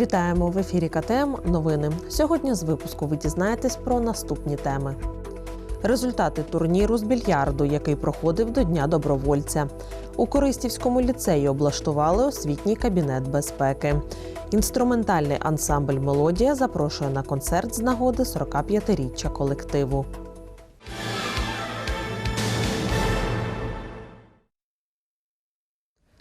Вітаємо в ефірі КТМ. Новини. Сьогодні з випуску ви дізнаєтесь про наступні теми. Результати турніру з більярду, який проходив до Дня добровольця. У Користівському ліцеї облаштували освітній кабінет безпеки. Інструментальний ансамбль Мелодія запрошує на концерт з нагоди 45-річчя колективу. –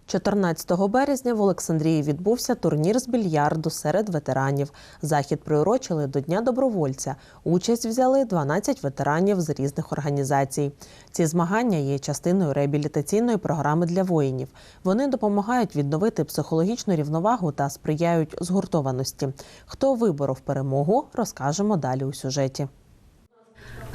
14 березня в Олександрії відбувся турнір з більярду серед ветеранів. Захід приурочили до Дня добровольця. Участь взяли 12 ветеранів з різних організацій. Ці змагання є частиною реабілітаційної програми для воїнів. Вони допомагають відновити психологічну рівновагу та сприяють згуртованості. Хто виборов перемогу, розкажемо далі у сюжеті.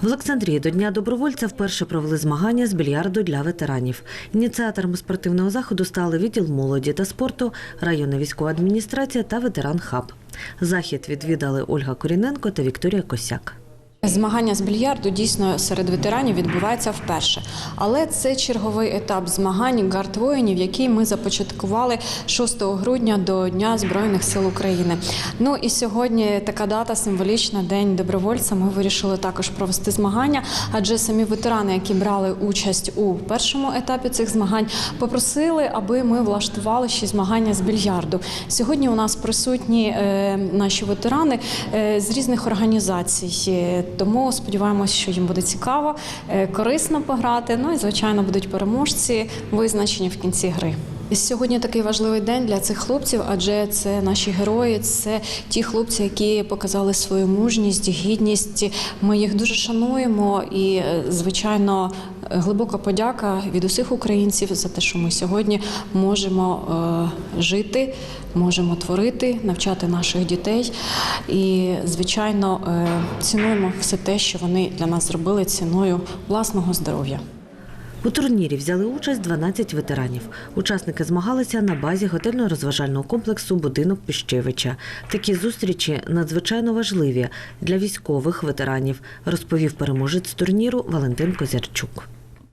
В Олександрії до Дня добровольця вперше провели змагання з більярду для ветеранів. Ініціаторами спортивного заходу стали відділ молоді та спорту, районна військова адміністрація та ветеран хаб. Захід відвідали Ольга Коріненко та Вікторія Косяк. Змагання з більярду дійсно серед ветеранів відбувається вперше, але це черговий етап змагань гард воїнів, який ми започаткували 6 грудня до Дня Збройних сил України. Ну і сьогодні така дата символічна день добровольця. Ми вирішили також провести змагання, адже самі ветерани, які брали участь у першому етапі цих змагань, попросили, аби ми влаштували ще змагання з більярду. Сьогодні у нас присутні е, наші ветерани е, з різних організацій. Тому сподіваємося, що їм буде цікаво, е, корисно пограти. Ну і звичайно будуть переможці, визначені в кінці гри. Сьогодні такий важливий день для цих хлопців, адже це наші герої, це ті хлопці, які показали свою мужність, гідність. Ми їх дуже шануємо і, е, звичайно, глибока подяка від усіх українців за те, що ми сьогодні можемо е, жити, можемо творити, навчати наших дітей. І, звичайно, е, цінуємо все те, що вони для нас зробили ціною власного здоров'я. У турнірі взяли участь 12 ветеранів. Учасники змагалися на базі готельно-розважального комплексу Будинок Піщевича. Такі зустрічі надзвичайно важливі для військових ветеранів, розповів переможець турніру Валентин Козярчук.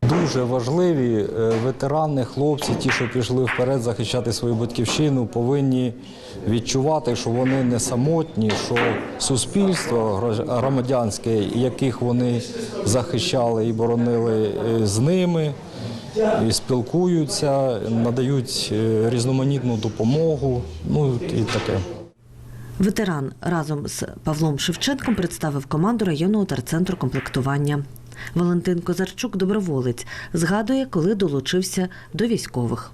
Дуже важливі е, ветерани, хлопці, ті, що пішли вперед захищати свою батьківщину, повинні відчувати, що вони не самотні, що суспільство громадянське, яких вони захищали і боронили е, з ними, і спілкуються, надають е, різноманітну допомогу. Ну і таке. Ветеран разом з Павлом Шевченком представив команду районного терцентру комплектування. Валентин Козарчук, доброволець, згадує, коли долучився до військових.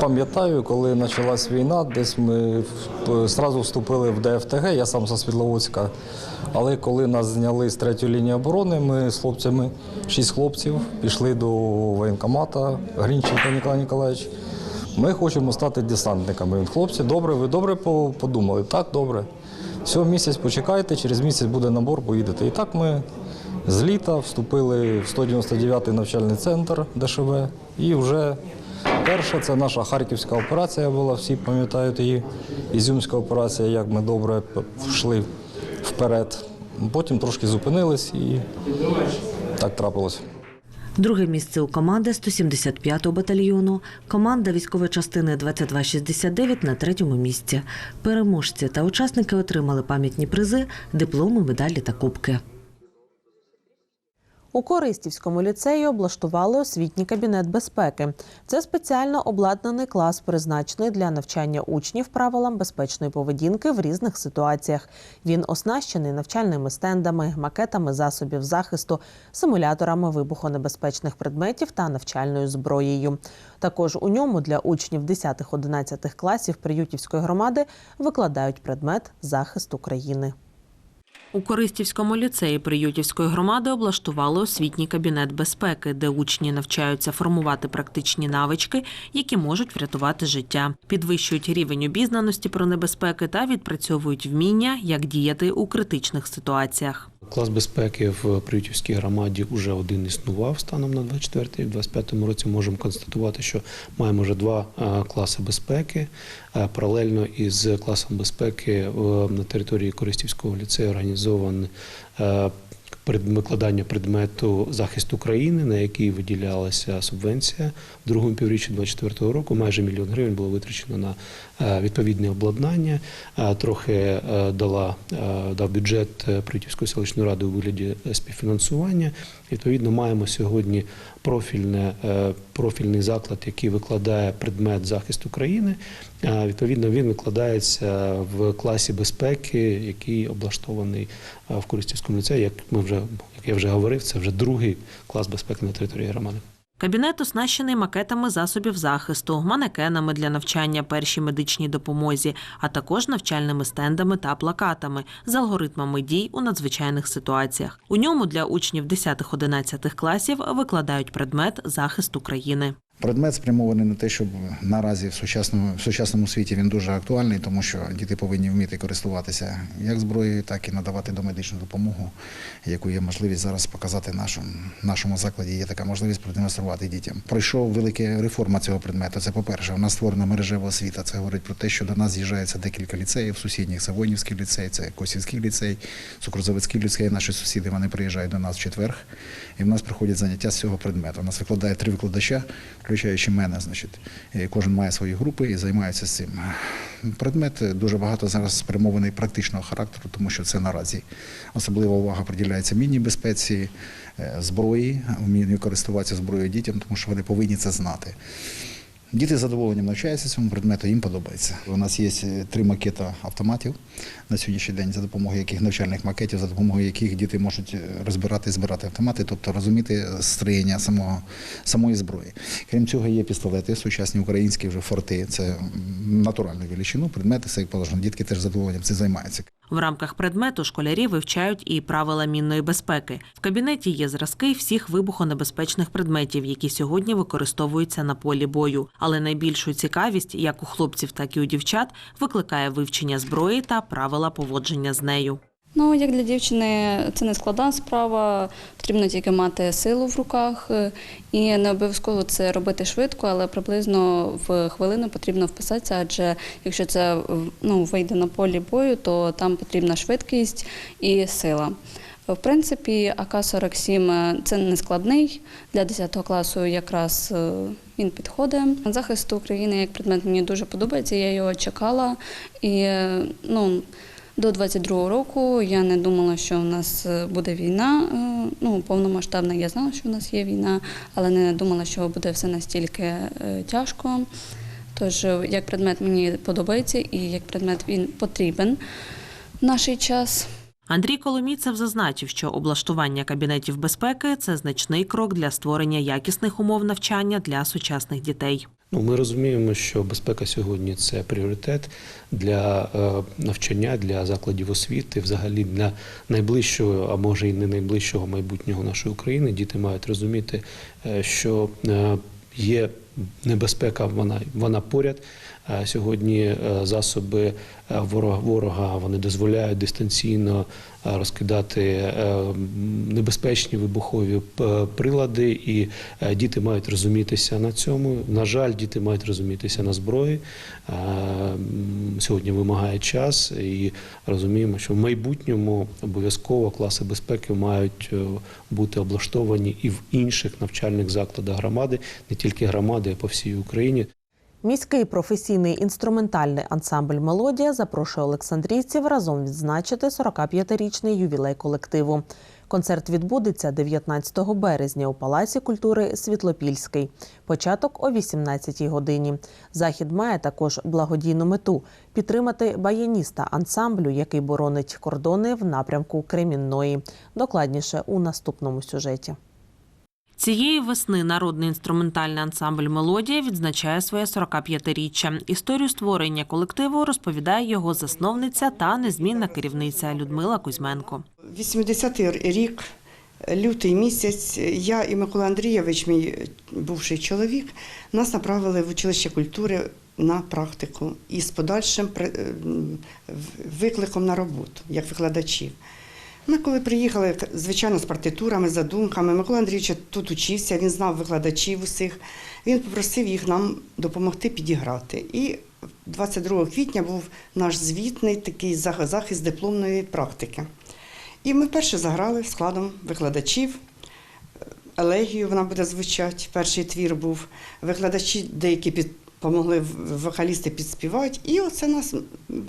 Пам'ятаю, коли почалась війна, десь ми в- зразу вступили в ДФТГ, я сам з Світловодська. Але коли нас зняли з третьої лінії оборони, ми з хлопцями, шість хлопців, пішли до воєнкомата Грінченка Ніколай Ніколаєвич. Ми хочемо стати десантниками. Він, Хлопці, добре, ви добре подумали? Так, добре. Все, місяць почекайте, через місяць буде набор, поїдете. І так ми з літа вступили в 199-й навчальний центр ДШВ і вже Перша це наша харківська операція була, всі пам'ятають її. Ізюмська операція, як ми добре йшли вперед. Потім трошки зупинились і так трапилось. Друге місце у команди 175-го батальйону. Команда військової частини 2269 на третьому місці. Переможці та учасники отримали пам'ятні призи, дипломи, медалі та кубки. У Користівському ліцеї облаштували освітній кабінет безпеки. Це спеціально обладнаний клас, призначений для навчання учнів правилам безпечної поведінки в різних ситуаціях. Він оснащений навчальними стендами, макетами засобів захисту, симуляторами вибухонебезпечних предметів та навчальною зброєю. Також у ньому для учнів 10-11 класів Приютівської громади викладають предмет захист України. У Користівському ліцеї Приютівської громади облаштували освітній кабінет безпеки, де учні навчаються формувати практичні навички, які можуть врятувати життя, підвищують рівень обізнаності про небезпеки та відпрацьовують вміння, як діяти у критичних ситуаціях. Клас безпеки в Приютівській громаді вже один існував станом на 24 і в 25 році можемо констатувати, що маємо вже два е, класи безпеки. Е, Паралельно із класом безпеки е, на території Користівського ліцею організований викладання предмету захист України, на який виділялася субвенція в другому півріччі 2024 року. Майже мільйон гривень було витрачено на е, відповідне обладнання. Е, Трохи е, дала дав бюджет Притівської селищної ради у вигляді співфінансування. Відповідно, маємо сьогодні профільне, профільний заклад, який викладає предмет захист України. Відповідно, він викладається в класі безпеки, який облаштований в Користівському ліцеї. Як ми вже як я вже говорив, це вже другий клас безпеки на території громади. Кабінет оснащений макетами засобів захисту, манекенами для навчання першій медичній допомозі, а також навчальними стендами та плакатами з алгоритмами дій у надзвичайних ситуаціях. У ньому для учнів 10-11 класів викладають предмет захист України. Предмет спрямований на те, щоб наразі в сучасному, в сучасному світі він дуже актуальний, тому що діти повинні вміти користуватися як зброєю, так і надавати домедичну допомогу, яку є можливість зараз показати нашому, нашому закладі. Є така можливість продемонструвати дітям. Пройшов велика реформа цього предмету. Це по-перше, у нас створена мережева освіта. Це говорить про те, що до нас з'їжджається декілька ліцеїв сусідніх. Це Войнівський ліцей, це Косівський ліцей, Цукрозаводський ліцей. Наші сусіди вони приїжджають до нас в четвер, і в нас проходять заняття з цього предмету. У нас викладає три викладача, включаючи мене. Значить, кожен має свої групи і займається цим. Предмет дуже багато зараз спрямований практичного характеру, тому що це наразі особлива увага приділяється мінній безпеці, е, зброї, вмінню користуватися зброєю дітям, тому що вони повинні це знати. Діти з задоволенням навчаються цьому предмету, їм подобається. У нас є е, три макети автоматів на сьогоднішній день, за допомогою яких навчальних макетів, за допомогою яких діти можуть е, розбирати і збирати автомати, тобто розуміти строєння самого, самої зброї. Крім цього, є пістолети, сучасні українські вже форти, це натуральну величину, предмети, все як положено. Дітки теж задоволенням цим займаються. В рамках предмету школярі вивчають і правила мінної безпеки. В кабінеті є зразки всіх вибухонебезпечних предметів, які сьогодні використовуються на полі бою. Але найбільшу цікавість, як у хлопців, так і у дівчат, викликає вивчення зброї та правила поводження з нею. Ну, як для дівчини, це не складна справа, потрібно тільки мати силу в руках. е, І не обов'язково це робити швидко, але приблизно в хвилину потрібно вписатися, адже якщо це ну, вийде на полі бою, то там потрібна швидкість і сила. В принципі, АК-47 е, це не складний. Для 10 класу якраз е, він підходить. Захист України як предмет мені дуже подобається, я його чекала. І ну, до 22-го року я не думала, що в нас е, буде війна. е, Ну, повномасштабна, я знала, що в нас є війна, але не думала, що буде все настільки е, тяжко. Тож, як предмет мені подобається і як предмет він потрібен в наш час. Андрій Коломійцев зазначив, що облаштування кабінетів безпеки це значний крок для створення якісних умов навчання для сучасних дітей. Ну, ми розуміємо, що безпека сьогодні це пріоритет для е, навчання, для закладів освіти, взагалі для найближчого, а може і не найближчого майбутнього нашої України. Діти мають розуміти, е, що е, є небезпека, вона, вона поряд. Е, Сьогодні е, засоби е, ворога, вони дозволяють дистанційно розкидати небезпечні вибухові прилади, і діти мають розумітися на цьому. На жаль, діти мають розумітися на зброї. Сьогодні вимагає час, і розуміємо, що в майбутньому обов'язково класи безпеки мають бути облаштовані і в інших навчальних закладах громади, не тільки громади, а по всій Україні. Міський професійний інструментальний ансамбль Мелодія запрошує олександрійців разом відзначити 45-річний ювілей колективу. Концерт відбудеться 19 березня у Палаці культури Світлопільський. Початок о 18-й годині. Захід має також благодійну мету підтримати баяніста ансамблю, який боронить кордони в напрямку Кремінної. Докладніше у наступному сюжеті. Цієї весни народний інструментальний ансамбль Мелодія відзначає своє 45-річчя. Історію створення колективу розповідає його засновниця та незмінна керівниця Людмила Кузьменко. 80-й рік, лютий місяць, я і Микола Андрійович, мій бувший чоловік, нас направили в училище культури на практику і з подальшим при- викликом на роботу, як викладачів. Ми коли приїхали, звичайно, з партитурами, задумками, Микола Андрійович тут учився, він знав викладачів усіх. Він попросив їх нам допомогти підіграти. І 22 квітня був наш звітний такий захист дипломної практики. І ми вперше заграли складом викладачів. Елегію вона буде звучати. Перший твір був. Викладачі деякі під, помогли вокалісти підспівати. І оце нас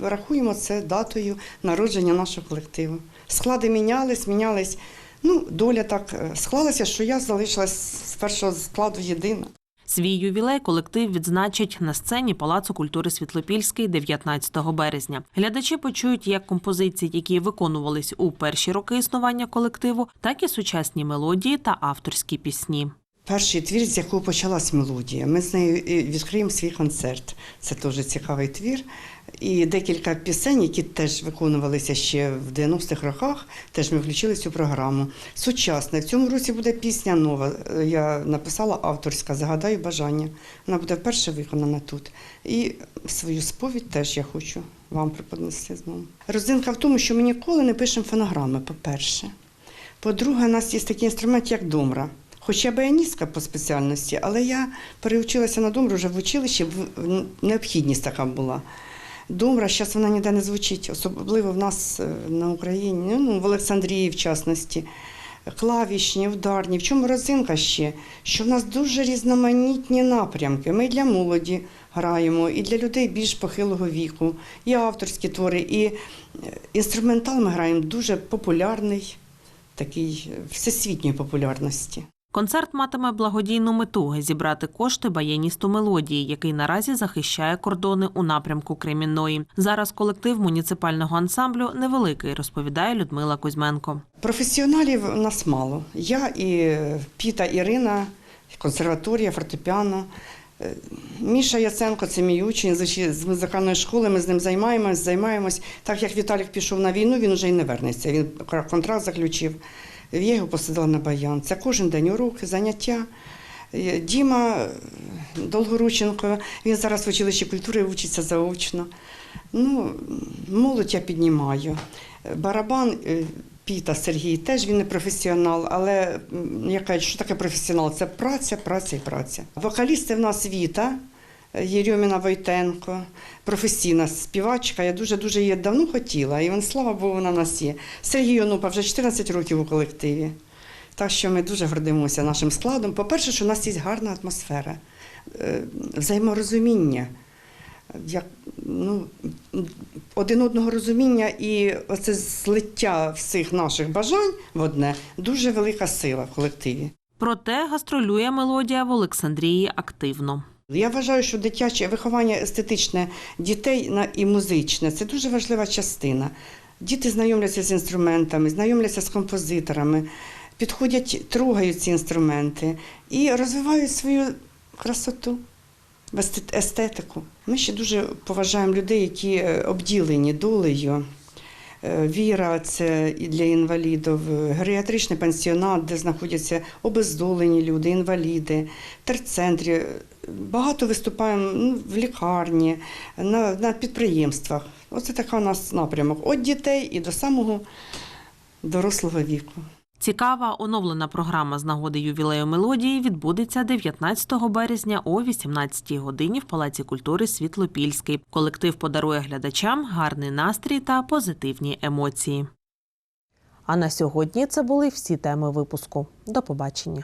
рахуємо це датою народження нашого колективу. Склади мінялись, мінялись. Ну, доля так е, склалася, що я залишилась з першого складу єдина. Свій ювілей колектив відзначить на сцені Палацу культури Світлопільський 19 березня. Глядачі почують як композиції, які виконувались у перші роки існування колективу, так і сучасні мелодії та авторські пісні. Перший твір, з якого почалась мелодія. Ми з нею відкриємо свій концерт. Це теж цікавий твір. І декілька пісень, які теж виконувалися ще в 90-х роках, теж ми включили цю програму. Сучасна. В цьому році буде пісня нова. Я написала авторська Загадаю бажання. Вона буде вперше виконана тут. І свою сповідь теж я хочу вам преподнести знову. Розинка в тому, що ми ніколи не пишемо фонограми, по-перше. По-друге, у нас є такий інструмент, як домра. Хоч я баяністка по спеціальності, але я переучилася на домру вже в училищі, необхідність така була. Домра, зараз вона ніде не звучить, особливо в нас е, на Україні, ну, в Олександрії, в частності. Клавішні, ударні. В чому розинка ще? Що в нас дуже різноманітні напрямки. Ми для молоді граємо, і для людей більш похилого віку, і авторські твори, і е, інструментал ми граємо дуже популярний, такий е, всесвітньої популярності. Концерт матиме благодійну мету зібрати кошти баяністу мелодії, який наразі захищає кордони у напрямку Кремінної. Зараз колектив муніципального ансамблю невеликий, розповідає Людмила Кузьменко. Професіоналів нас мало. Я і Піта Ірина, консерваторія, фортепіано. Е, Міша Яценко це мій учень з музикальної школи. Ми з ним займаємось, займаємось. Так як Віталік пішов на війну, він вже й не вернеться. Він контракт заключив. Я його посадила на баян. Це кожен день уроки, заняття. Е, Діма е, Долгорученко, він зараз в училищі культури вчиться заочно. Ну, молодь я піднімаю. Барабан е, Піта Сергій теж він не професіонал, але я кажу, що таке професіонал? Це праця, праця і праця. Вокалісти в нас Віта. Єрьоміна Войтенко, професійна співачка. Я дуже-дуже її давно хотіла, і вон, слава Богу, вона нас є. Сергій Онупа вже 14 років у колективі. Так що ми дуже гордимося нашим складом. По-перше, що у нас є гарна атмосфера, е, взаєморозуміння, як, ну, один одного розуміння і оце злиття всіх наших бажань в одне дуже велика сила в колективі. Проте гастролює мелодія в Олександрії активно. Я вважаю, що дитяче виховання естетичне дітей і музичне це дуже важлива частина. Діти знайомляться з інструментами, знайомляться з композиторами, підходять, трогають ці інструменти і розвивають свою красоту, естетику. Ми ще дуже поважаємо людей, які е, обділені долею. Е, Віра це і для інвалідів, геріатричний пансіонат, де знаходяться обездолені люди, інваліди, терцентрі. Багато виступаємо ну, в лікарні, на, на підприємствах. Оце така у нас напрямок від дітей і до самого дорослого віку. Цікава оновлена програма з нагоди ювілею мелодії відбудеться 19 березня о 18-й годині в Палаці культури Світлопільський. Колектив подарує глядачам гарний настрій та позитивні емоції. А на сьогодні це були всі теми випуску. До побачення.